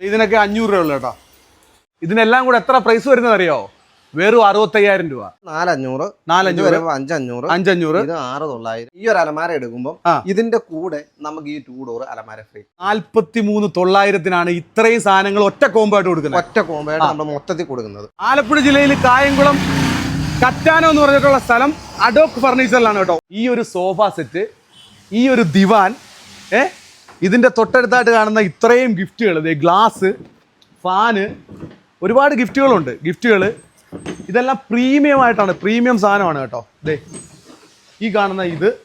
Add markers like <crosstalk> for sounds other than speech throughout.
ഇതിനൊക്കെ അഞ്ഞൂറ് രൂപ ഉള്ളൂ കേട്ടോ. ഇതിനെല്ലാം കൂടെ എത്ര പ്രൈസ് വരുന്നത് അറിയോ വെറും അറുപത്തയ്യായിരം രൂപ. നാലഞ്ഞൂറ് നാലഞ്ഞൂറ്. അഞ്ചഞ്ഞൂറ് അഞ്ചഞ്ഞൂറ്. ഇത് ആറ് തൊള്ളായിരം. ഈ ഒരു അലമാര എടുക്കുമ്പോൾ ഇതിന്റെ കൂടെ നമുക്ക് ഈ ടൂ ഡോർ അലമാര ഫ്രീ നാല്പത്തി മൂന്ന് തൊള്ളായിരത്തിനാണ് ഇത്രയും സാധനങ്ങൾ ഒറ്റ കോമ്പായിട്ട് കൊടുക്കുന്നത്. ഒറ്റ കോമ്പായിട്ട് നമ്മൾ മൊത്തത്തിൽ കൊടുക്കുന്നത്. ആലപ്പുഴ ജില്ലയിൽ കായംകുളം കറ്റാനോ എന്ന് പറഞ്ഞിട്ടുള്ള സ്ഥലം അഡോക് ഫർണിച്ചറിലാണ് കേട്ടോ. ഈ ഒരു സോഫ സെറ്റ് ഈ ഒരു ദിവാൻ ഏ? ഇതിന്റെ തൊട്ടടുത്തായിട്ട് കാണുന്ന ഇത്രയും ഗിഫ്റ്റുകൾ ഗ്ലാസ് ഫാന് ഒരുപാട് ഗിഫ്റ്റുകളുണ്ട്. ഗിഫ്റ്റുകൾ. ഇതെല്ലാം പ്രീമിയം ആയിട്ടാണ് പ്രീമിയം സാധനമാണ് കേട്ടോ. ദേ ഈ കാണുന്ന ഇത്.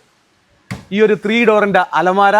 ഈ ഒരു ത്രീ ഡോറിന്റെ അലമാര.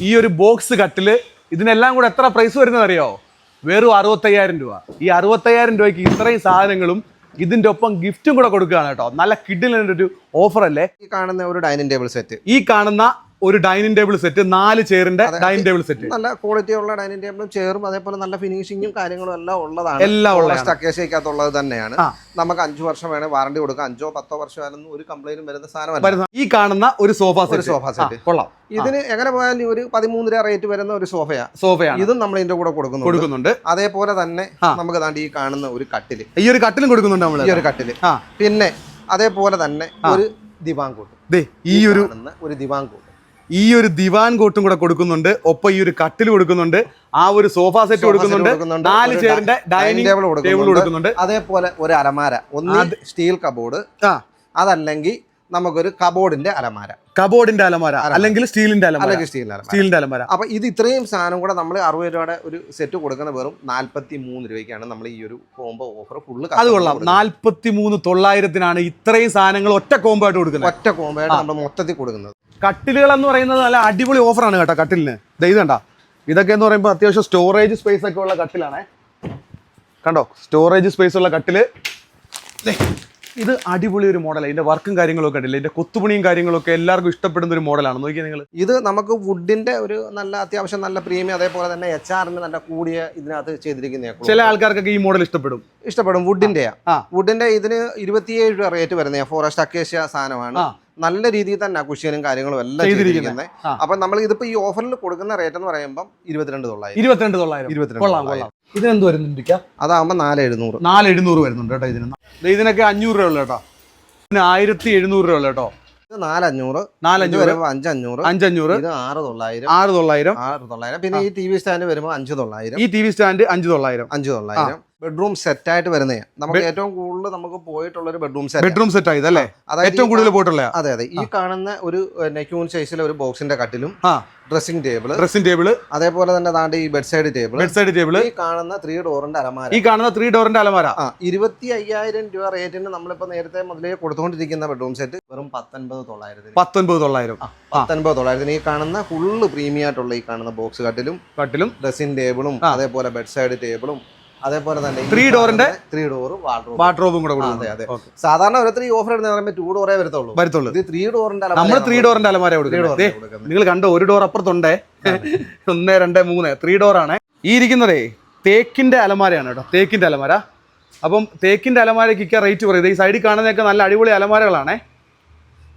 ഈ ഒരു ബോക്സ് കട്ടിൽ. ഇതിനെല്ലാം കൂടെ എത്ര പ്രൈസ് വരുന്നത് അറിയോ വെറും അറുപത്തയ്യായിരം രൂപ. ഈ അറുപത്തയ്യായിരം രൂപയ്ക്ക് ഇത്രയും സാധനങ്ങളും ഇതിന്റെ ഒപ്പം ഗിഫ്റ്റും കൂടെ കൊടുക്കുകയാണ് കേട്ടോ. നല്ല കിഡിലിന്റെ ഒരു ഓഫർ അല്ലേ? ഈ കാണുന്ന ഒരു ഡൈനിങ് ടേബിൾ സെറ്റ് ഈ കാണുന്ന ഒരു ഡൈനിങ് ടേബിൾ സെറ്റ് നാല് ചെയറിന്റെ ഡൈനിങ് ടേബിൾ സെറ്റ്. നല്ല ക്വാളിറ്റി ഉള്ള ഡൈനിങ് ടേബിളും ചെയറും അതേപോലെ നല്ല ഫിനിഷിങ്ങും കാര്യങ്ങളും എല്ലാം ഉള്ളതാണ്. എല്ലാം ഉള്ള സ്റ്റക്കേശയ്ക്കകത്തുള്ളത് തന്നെയാണ്. നമുക്ക് അഞ്ചു വർഷം വേണേ വാറണ്ടി കൊടുക്കാം. അഞ്ചോ പത്തോ വർഷം ആയാലും ഒരു കംപ്ലൈന്റും വരുന്ന സാധനമല്ല. ഈ കാണുന്ന ഒരു സോഫ സെറ്റ് സോഫ സെറ്റ് കൊള്ളാം. ഇതിന് എങ്ങനെ പോയാലും ഒരു പതിമൂന്ന് രൂപ റേറ്റ് വരുന്ന ഒരു സോഫയാ സോഫയാണ് ഇതും നമ്മൾ ഇതിന്റെ കൂടെ കൊടുക്കുന്നു കൊടുക്കുന്നുണ്ട്. അതേപോലെ തന്നെ നമുക്ക് ഈ കാണുന്ന ഒരു കട്ടിൽ. ഈ ഒരു കട്ടിലും കൊടുക്കുന്നുണ്ട് നമ്മൾ ഈ ഒരു കട്ടിൽ. പിന്നെ അതേപോലെ തന്നെ ഒരു ദിവാൻ കൂട്ട്. ദേ ഈ ഒരു ഒരു ദിവാൻ കൂട്ട്. ഈ ഒരു ദിവാൻ കോട്ടും കൂടെ കൊടുക്കുന്നുണ്ട്. ഒപ്പം ഈ ഒരു കട്ടിൽ കൊടുക്കുന്നുണ്ട്. ആ ഒരു സോഫ സെറ്റ് കൊടുക്കുന്നുണ്ട്. നാല് ചെയറിന്റെ ഡൈനിങ് ടേബിൾ ടേബിൾ കൊടുക്കുന്നുണ്ട്. അതേപോലെ ഒരു അലമാര ഒന്ന് സ്റ്റീൽ കബോർഡ് ആ. അതല്ലെങ്കിൽ നമുക്കൊരു കബോർഡിന്റെ അലമാര. കബോർഡിന്റെ അലമാര അല്ലെങ്കിൽ സ്റ്റീലിന്റെ അലമാര. അല്ലെങ്കിൽ സ്റ്റീലിന്റെ അലമാര. സ്റ്റീലിന്റെ അലമാര. അപ്പൊ ഇത് ഇത്രയും സാധനം കൂടെ നമ്മൾ അറുപത് രൂപയുടെ ഒരു സെറ്റ് കൊടുക്കുന്ന വെറും നാല്പത്തി മൂന്ന് രൂപയ്ക്കാണ് നമ്മൾ ഈ ഒരു കോംബോ ഓഫർ ഫുള്ള് അത് കൊള്ളാം. നാല്പത്തി മൂന്ന് തൊള്ളായിരത്തിനാണ് ഇത്രയും സാധനങ്ങൾ ഒറ്റ കോംബോ ആയിട്ട് കൊടുക്കുന്നത്. ഒറ്റ കോംബോയായിട്ട് നമ്മൾ മൊത്തത്തിൽ കൊടുക്കുന്നത്. കട്ടിലുകൾ എന്ന് പറയുന്നത് നല്ല അടിപൊളി ഓഫറാണ് കേട്ടോ കട്ടിലിന്. ഇത് കണ്ട. ഇതൊക്കെ എന്ന് പറയുമ്പോൾ അത്യാവശ്യം സ്റ്റോറേജ് സ്പേസ് ഒക്കെ ഉള്ള കട്ടിലാണേ. കണ്ടോ? സ്റ്റോറേജ് സ്പേസ് ഉള്ള കട്ടിൽ. ഇത് അടിപൊളി ഒരു മോഡലാണ് ഇതിന്റെ വർക്കും കാര്യങ്ങളൊക്കെ ഉണ്ടല്ലേ ഇതിന്റെ കൊത്തുപണിയും കാര്യങ്ങളൊക്കെ എല്ലാവർക്കും ഇഷ്ടപ്പെടുന്ന ഒരു മോഡലാണ്? നോക്കിയാൽ നിങ്ങൾ ഇത് നമുക്ക് വുഡിന്റെ ഒരു നല്ല അത്യാവശ്യം നല്ല പ്രീമിയം അതേപോലെ തന്നെ എച്ച് ആറിന് നല്ല കൂടിയ ഇതിനകത്ത് ചെയ്തിരിക്കുന്ന ചില ആൾക്കാർക്കൊക്കെ ഈ മോഡൽ ഇഷ്ടപ്പെടും. ഇഷ്ടപ്പെടും വുഡിന്റെയാ ആ. വുഡിന്റെ ഇതിന് ഇരുപത്തിയേഴ് രൂപ റേറ്റ് വരുന്ന ഫോറസ്റ്റ് അക്കേഷ്യ സാധനമാണ്. നല്ല രീതിയിൽ തന്നെ കുഷ്യനും കാര്യങ്ങളും എല്ലാം ചെയ്തിരിക്കുന്നത്. അപ്പൊ നമ്മൾ ഇതിപ്പോ ഈ ഓഫറിൽ കൊടുക്കുന്ന റേറ്റ് എന്ന് പറയുമ്പോൾ ഇരുപത്തിരണ്ട് തൊള്ളായിരം ഇരുപത്തിരണ്ട് തൊള്ളായിരം ഇരുപത്തിരണ്ട് തൊള്ളായിരം. ഇതിനെന്ത് വരുന്നുണ്ട് അതാകുമ്പോൾ നാല് എഴുന്നൂറ്. നാല് എഴുന്നൂറ് വരുന്നുണ്ട് കേട്ടോ ഇതിന്. ഇതിനൊക്കെ അഞ്ഞൂറ് രൂപ ഉള്ളു കേട്ടോ. ഇതിന് ആയിരത്തി എഴുന്നൂറ് രൂപ ഉള്ളു കേട്ടോ. നാലഞ്ഞൂറ്. നാലഞ്ഞൂറ്. വരുമ്പോൾ അഞ്ചഞ്ഞൂറ്. അഞ്ചഞ്ഞൂറ്. ഇത് ആറ് തൊള്ളായിരം. ആറ് തൊള്ളായിരം. ആറ് തൊള്ളായിരം. പിന്നെ ഈ ടി വി സ്റ്റാൻഡ് വരുമ്പോൾ അഞ്ച് തൊള്ളായിരം. ഈ ടി വി സ്റ്റാൻഡ് അഞ്ച് തൊള്ളായിരം. അഞ്ച് തൊള്ളായിരം. ബെഡ്റൂം സെറ്റ് ആയിട്ട് വരുന്നത് നമുക്ക് ഏറ്റവും കൂടുതൽ നമുക്ക് പോയിട്ടുള്ള ഒരു ബെഡ്റൂം സെറ്റ് ബെഡ്റൂം സെറ്റ് ആയത് അല്ലേ? ഏറ്റവും കൂടുതൽ പോയിട്ടുള്ള അതെ അതെ. ഈ കാണുന്ന ഒരു നെക്യൂൺ സൈസിലെ ഒരു ബോക്സിന്റെ കട്ടിലും ഡ്രസ്സിംഗ് ടേബിൾ ഡ്രസ്സിംഗ് ടേബിൾ അതേപോലെ തന്നെ താണ്ട് ഈ bed side table bed side table ഈ കാണുന്ന ത്രീ ഡോറിന്റെ അലമാര. ഈ കാണുന്ന ത്രീ ഡോറിന്റെ അലമാര. ആ ഇരുപത്തി അയ്യായിരം രൂപ റേറ്റിന് നമ്മളിപ്പോ നേരത്തെ മുതലേ കൊടുത്തുകൊണ്ടിരിക്കുന്ന ബെഡ്റൂം സെറ്റ് വെറും പത്തൊൻപത് തൊള്ളായിരത്തിന്. പത്തൊൻപത് തൊള്ളായിരം. പത്തൊൻപത് തൊള്ളായിരത്തിന്. ഈ കാണുന്ന ഫുള്ള് പ്രീമിയം ആയിട്ടുള്ള ഈ കാണുന്ന ബോക്സ് കട്ടിലും കട്ടിലും. ഡ്രസ്സിംഗ് ടേബിളും അതേപോലെ ബെഡ് സൈഡ് ടേബിളും അതേപോലെ തന്നെ ത്രീ ഡോറിന്റെ ന്റെ ത്രീ ഡോർ വാർഡ്രോബ് വാർഡ്രോബും കൂടെ അതെ അതെ. സാധാരണ ഓരോരുത്തർ ഈ ഓഫർ എടുത്ത് പറയുമ്പോൾ ടൂ ഡോറേ വരത്തുള്ളൂ. വരത്തുള്ളൂ. ഇത് ത്രീ ഡോറിന്റെ നമ്മൾ ത്രീ ഡോറിന്റെ അലമാര കൊടുക്കുന്നത്. നിങ്ങൾ കണ്ടോ ഒരു ഡോർ അപ്പുറത്തുണ്ടേ. <laughs> ഒന്ന് രണ്ട് മൂന്ന്. ത്രീ ഡോർ ആണ്. ഈ ഇരിക്കുന്നതേ തേക്കിന്റെ അലമാരയാണ് കേട്ടോ. തേക്കിന്റെ അലമാര. അപ്പം തേക്കിന്റെ അലമാരയ്ക്ക് റേറ്റ് പറയുന്നത് ഈ സൈഡിൽ കാണുന്നതൊക്കെ നല്ല അടിപൊളി അലമാരകളാണേ.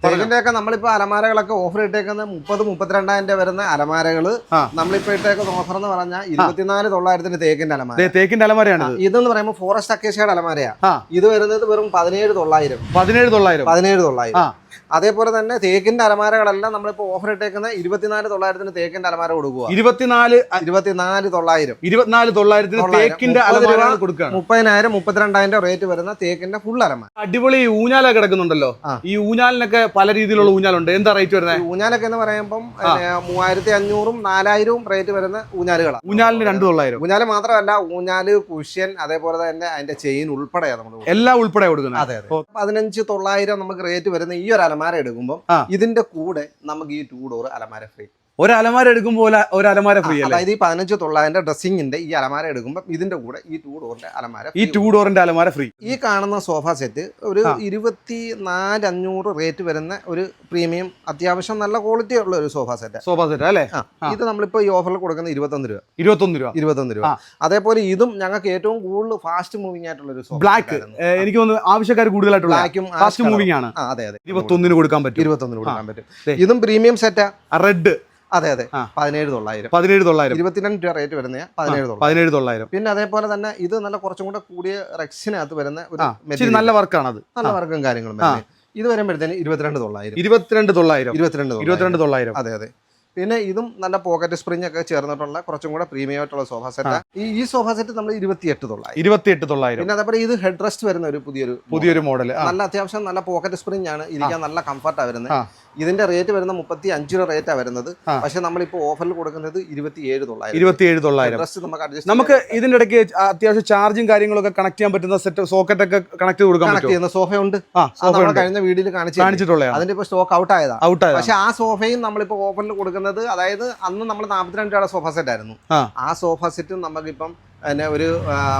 തേക്കിന്റെ ഒക്കെ നമ്മളിപ്പോ അലമാരകളൊക്കെ ഓഫർ ഇട്ടേക്കുന്ന മുപ്പത് മുപ്പത്തിരണ്ടായിരം രൂപ വരുന്ന അലമാരകൾ ആ. നമ്മളിപ്പോ ഇട്ടേക്കുന്ന ഓഫർ എന്ന് പറഞ്ഞാൽ ഇരുപത്തിനാല് തൊള്ളായിരത്തിന്റെ തേക്കിന്റെ അലമാര. തേക്കിന്റെ അലമാരയാണ് ഇത് ഇതെന്ന് പറയുമ്പോൾ ഫോറസ്റ്റ് അക്കേഷ്യയുടെ അലമാരയാണ് ഇത് വരുന്നത് വെറും പതിനേഴ് തൊള്ളായിരം. പതിനേഴ് തൊള്ളായിരം. പതിനേഴ് തൊള്ളായിരം. അതേപോലെ തന്നെ തേക്കിന്റെ അലമാരകളെല്ലാം നമ്മളിപ്പോ ഓഫർ ഇട്ടേക്കുന്ന ഇരുപത്തിനാല് തൊള്ളായിരത്തിന് തേക്കിന്റെ അലമാര കൊടുക്കുക ഇരുപത്തിനാല് ഇരുപത്തിനാല് തൊള്ളായിരം. ഇരുപത്തിനാല് തൊള്ളായിരത്തിന് തൊള്ളായിരം. തേക്കിന്റെ അലമാര രൂപ മുപ്പതിനായിരം മുപ്പത്തിരണ്ടായിരം റേറ്റ് വരുന്ന തേക്കിന്റെ ഫുൾ അലമാര. അടിപൊളി ഊഞ്ഞാല കിടക്കുന്നുണ്ടല്ലോ. ഈ ഊഞ്ഞാലിനൊക്കെ പല രീതിയിലുള്ള ഊഞ്ഞാലുണ്ട്. എന്താ റേറ്റ് വരുന്നത് ഊഞ്ഞാലൊക്കെ എന്ന് പറയുമ്പോൾ മൂവായിരത്തി അഞ്ഞൂറും നാലായിരവും റേറ്റ് വരുന്ന ഊഞ്ഞാലുകളാണ് ഊഞ്ഞാലിന് രണ്ട് തൊള്ളായിരം. ഊഞ്ഞാൽ മാത്രമല്ല ഊഞ്ഞാൽ കുഷ്യൻ അതേപോലെ തന്നെ അതിന്റെ ചെയിൻ ഉൾപ്പെടെയാണ് നമ്മൾ എല്ലാം ഉൾപ്പെടെ കൊടുക്കുന്നത്. അതെ അതെ. പതിനഞ്ച് തൊള്ളായിരം നമുക്ക് റേറ്റ് വരുന്ന ഈ ഒരു അലമാര എടുക്കുമ്പോൾ ഇതിന്റെ കൂടെ നമുക്ക് ഈ ടൂ ഡോർ അലമാര ഫ്രീ ഒരു അലമാര എടുക്കുമ്പോൾ ഒരു- അലമാര ഫ്രീ അല്ലേ? അതായത് ഈ പതിനഞ്ച് തൊള്ളായിരം ഡ്രസ്സിങ്ങിന്റെ ഈ അലമാര എടുക്കുമ്പോൾ ഇതിന്റെ കൂടെ ഈ ടൂ ഡോറിന്റെ അലമാര ഈ. ടൂ ഡോറിന്റെ അലമാര ഫ്രീ ഈ കാണുന്ന സോഫ സെറ്റ് ഒരു. ഇരുപത്തി നാല് അഞ്ഞൂറ് റേറ്റ് വരുന്ന ഒരു പ്രീമിയം അത്യാവശ്യം നല്ല ക്വാളിറ്റി ഉള്ള ഒരു സോഫ സെറ്റ് സോഫ സെറ്റ് അല്ലേ? ഇത് നമ്മളിപ്പോ ഈ ഓഫറിൽ കൊടുക്കുന്ന ഇരുപത്തൊന്ന് രൂപ. ഇരുപത്തൊന്ന് രൂപ. ഇരുപത്തൊന്ന് രൂപ. അതേപോലെ ഇതും ഞങ്ങൾക്ക് ഏറ്റവും കൂടുതൽ ഫാസ്റ്റ് മൂവിംഗ് ആയിട്ടുള്ള ഒരു സോഫ ബ്ലാക്ക് എനിക്ക് തോന്നുന്നു ആവശ്യക്കാർ കൂടുതലായിട്ടുള്ള ബ്ലാക്കും ഫാസ്റ്റ് മൂവിംഗ് ആണ്. അതെ അതെ. ഇരുപത്തൊന്നിന് കൊടുക്കാൻ പറ്റും. ഇരുപത്തൊന്നിന് കൊടുക്കാൻ പറ്റും. ഇതും പ്രീമിയം സെറ്റാ റെഡ് അതെ അതെ. പതിനേഴ് തൊള്ളായിരം. പതിനേഴ് തൊള്ളായിരം. ഇരുപത്തിരണ്ട് രൂപ റേറ്റ് വരുന്ന പതിനേഴ് തൊള്ളായിരം. പതിനേഴ് തൊള്ളായിരം. പിന്നെ അതേപോലെ തന്നെ ഇത് നല്ല കുറച്ചും കൂടെ കൂടിയ റെക്സിനകത്ത് വരുന്ന ഒരു നല്ല വർക്കാണ് അത് നല്ല വർക്കും കാര്യങ്ങളും. ഇത് വരുമ്പോഴത്തേന് ഇരുപത്തിരണ്ട് തൊള്ളായിരം. ഇരുപത്തിരണ്ട് തൊള്ളായിരം. ഇരുപത്തിരണ്ട് ഇരുപത്തിരണ്ട് തൊള്ളായിരം. അതെ അതെ. പിന്നെ ഇതും നല്ല പോക്കറ്റ് സ്പ്രിംഗ് ഒക്കെ ചേർന്നിട്ടുള്ള കുറച്ചും കൂടെ പ്രീമിയം ആയിട്ടുള്ള സോഫ സെറ്റ് ഈ ഈ സോഫ സെറ്റ് നമ്മൾ ഇരുപത്തിയെട്ട് തൊള്ളായിരം. ഇരുപത്തിയെട്ട് തൊള്ളായിരം. പിന്നെ അതേപോലെ ഇത് ഹെഡ് റെസ്റ്റ് വരുന്ന ഒരു പുതിയൊരു പുതിയൊരു മോഡൽ നല്ല അത്യാവശ്യം നല്ല പോക്കറ്റ് സ്പ്രിംഗ് ആണ്. ഇരിക്കാൻ നല്ല കംഫർട്ടാണ് വരുന്നത്. ഇതിന്റെ റേറ്റ് വരുന്ന മുപ്പത്തി അഞ്ച് രൂപ റേറ്റാണ് വരുന്നത്. പക്ഷെ നമ്മളിപ്പോൾ ഓഫറിൽ കൊടുക്കുന്നത് ഇരുപത്തിയേഴ് തൊള്ളായിരം. ഇരുപത്തിയേഴ് തൊള്ളായിരം. നമുക്ക് ഇതിന്റെ ഇടയ്ക്ക് അത്യാവശ്യം ചാർജും കാര്യങ്ങളൊക്കെ കണക്ട് ചെയ്യാൻ പറ്റുന്ന സെറ്റ് സോക്കറ്റ് ഒക്കെ കണക്ട് ചെയ്ത് കൊടുക്കാൻ കണക്ട് ചെയ്യുന്ന സോഫ ഉണ്ട്. കഴിഞ്ഞ വീഡിയോയിൽ കാണിച്ചു കാണിച്ചിട്ടുള്ളതാണ്. അതിന്റെ ഇപ്പോൾ സ്റ്റോക്ക് ഔട്ട് ആയതാ ഔട്ട് ആയതാണ്. പക്ഷെ ആ സോഫയും നമ്മളിപ്പോൾ ഓഫറിൽ കൊടുക്കുന്നത് അതായത് അന്ന് നമ്മൾ നാൽപ്പത്തിരണ്ട് രൂപയുടെ സോഫ സെറ്റ് ആയിരുന്നു. ആ. സോഫ സെറ്റും നമുക്കിപ്പം പിന്നെ ഒരു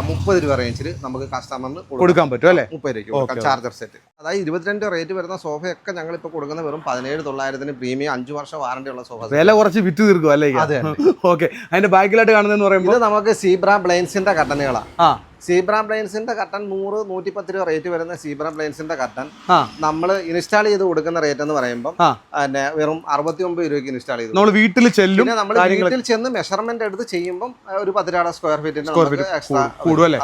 മുപ്പത് രൂപ റേഞ്ചിൽ നമുക്ക് കസ്റ്റമറിന് കൊടുക്കാൻ പറ്റും അല്ലേ? മുപ്പത് രൂപയ്ക്ക് Okay, ചാർജർ സെറ്റ് അതായത് ഇരുപത്തിരണ്ട് റേറ്റ് വരുന്ന സോഫയൊക്കെ ഞങ്ങൾ ഇപ്പോൾ കൊടുക്കുന്ന വെറും പതിനേഴ് തൊള്ളായിരത്തിന് പ്രീമിയം അഞ്ച് വർഷം വാറണ്ടി ഉള്ള സോഫ വില കുറച്ച് വിറ്റ് തീർക്കും അല്ലേ അതെ ഓക്കെ അതിന്റെ ബാക്കിലായിട്ട് കാണുന്നതെന്ന് പറയുമ്പോൾ ഇത് നമുക്ക് സീബ്ര ബ്ലൈൻസിന്റെ കട്ടനുകളാണ് ആ. സീബ്ര ബ്ലൈൻസിന്റെ കട്ടൺ നൂറ് നൂറ്റിപ്പത്ത് രൂപ റേറ്റ് വരുന്ന സീബ്ര ബ്ലൈൻസിന്റെ കട്ടൺ നമ്മൾ ഇൻസ്റ്റാൾ ചെയ്ത് കൊടുക്കുന്ന റേറ്റ് എന്ന് പറയുമ്പോൾ. പിന്നെ വെറും അറുപത്തി ഒമ്പത് രൂപയ്ക്ക് ഇൻസ്റ്റാൾ ചെയ്തു. നമ്മൾ വീട്ടിൽ ചെല്ലും നമ്മൾ വീട്ടിൽ ചെന്ന് മെഷർമെന്റ് എടുത്ത് ചെയ്യുമ്പോൾ ഒരു രൂപ സ്ക്വയർ ഫീറ്റിന് നമുക്ക് എക്സ്ട്രാ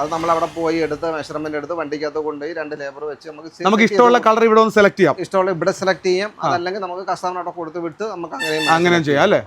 അത് നമ്മൾ അവിടെ പോയി എടുത്ത് മെഷർമെന്റ് എടുത്ത് വണ്ടിക്കകത്ത് കൊണ്ടുപോയി രണ്ട് ലേബർ വെച്ച് നമുക്ക് നമുക്ക് ഇഷ്ടമുള്ള കളർ ഇവിടെ ഒന്ന് സെലക്ട് ചെയ്യാം. ഇഷ്ടമുള്ള ഇവിടെ സെലക്ട് ചെയ്യാം. അതല്ലെങ്കിൽ നമുക്ക് കസ്റ്റമറിനോട് കൊടുത്ത് വിട്ട് നമുക്ക് അങ്ങനെയും അങ്ങനെ ചെയ്യാം അല്ലേ?